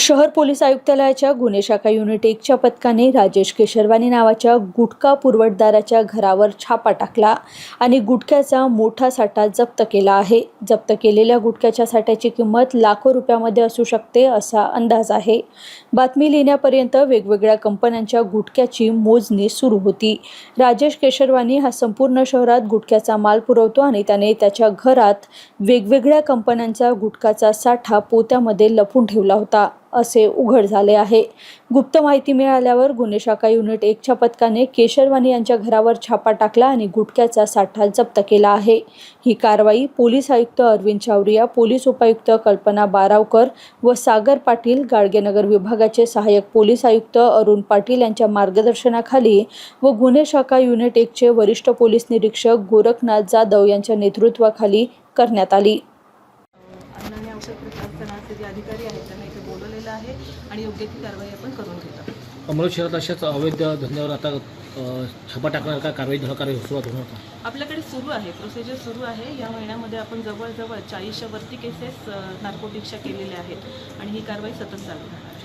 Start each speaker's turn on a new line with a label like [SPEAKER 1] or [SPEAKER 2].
[SPEAKER 1] शहर पोलीस आयुक्तालयाच्या गुन्हे शाखा युनिट एकच्या पथकाने राजेश केशरवानी नावाच्या गुटखा पुरवठदाराच्या घरावर छापा टाकला आणि गुटख्याचा मोठा साठा जप्त केला आहे. जप्त केलेल्या गुटख्याच्या साठ्याची किंमत लाखो रुपयामध्ये असू शकते असा अंदाज आहे. बातमी लिहिण्यापर्यंत वेगवेगळ्या कंपन्यांच्या गुटख्याची मोजणी सुरू होती. राजेश केशरवानी हा संपूर्ण शहरात गुटख्याचा माल पुरवतो आणि त्याने त्याच्या घरात वेगवेगळ्या कंपन्यांचा गुटखाचा साठा पोत्यामध्ये लपून ठेवला होता. असे उघड झाले आहे. गुप्त माहिती मिळाल्यावर गुन्हे शाखा युनिट एकच्या पथकाने केशरवानी यांच्या घरावर छापा टाकला आणि गुटख्याचा साठा जप्त केला आहे. ही कारवाई पोलीस आयुक्त अरविंद चावरिया पोलीस उपायुक्त कल्पना बारावकर व सागर पाटील गाडगेनगर विभागाचे सहाय्यक पोलीस आयुक्त अरुण पाटील यांच्या मार्गदर्शनाखाली व गुन्हे शाखा युनिट एकचे वरिष्ठ पोलीस निरीक्षक गोरखनाथ जाधव यांच्या नेतृत्वाखाली करण्यात आली.
[SPEAKER 2] बोलवलेलं आहे आणि योग्य ती कारवाई आपण करून घेतो.
[SPEAKER 3] अमरावती शहरात अशाच अवैध धंद्यावर आता छापा टाकणार का? कारवाई कारवाई सुरुवात होणार का?
[SPEAKER 2] आपल्याकडे सुरू आहे प्रोसिजर सुरू आहे. या महिन्यामध्ये आपण जवळजवळ चाळीसच्या वरती केसेस नार्कोटिक्सच्या केलेल्या आहेत आणि ही कारवाई सतत चालू राहणार